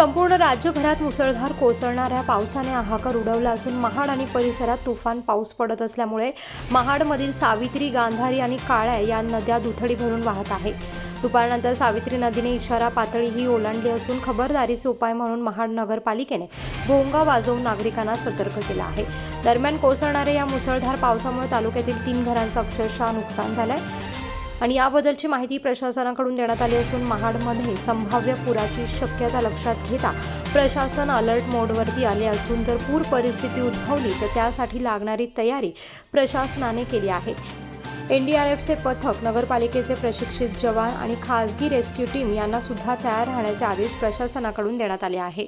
संपूर्ण राज्यभरात मुसळधार कोसळणाऱ्या पावसाने हाहाकार उडवला असून महाड आणि परिसरात तुफान पाऊस पडत असल्यामुळे महाडमधील सावित्री गांधारी आणि काळ्या या नद्या दुथडी भरून वाहत आहे. दुपारनंतर सावित्री नदीने इशारा पातळी ही ओलांडली असून खबरदारीचे उपाय म्हणून महाड नगरपालिकेने भोंगा वाजवून नागरिकांना सतर्क केला आहे. दरम्यान कोसळणाऱ्या या मुसळधार पावसामुळे तालुक्यातील तीन घरांचं अक्षरशः नुकसान झालं आहे आणि याबद्दलची माहिती प्रशासनाकडून देण्यात आली असून महाडमध्ये संभाव्य पुराची शक्यता लक्षात घेता प्रशासन अलर्ट मोडवरती आले असून जर पूर परिस्थिती उद्भवली तर त्यासाठी लागणारी तयारी प्रशासनाने केली आहे. एनडीआरएफचे पथक नगरपालिकेचे प्रशिक्षित जवान आणि खासगी रेस्क्यू टीम यांना सुद्धा तयार राहण्याचे आदेश प्रशासनाकडून देण्यात आले आहेत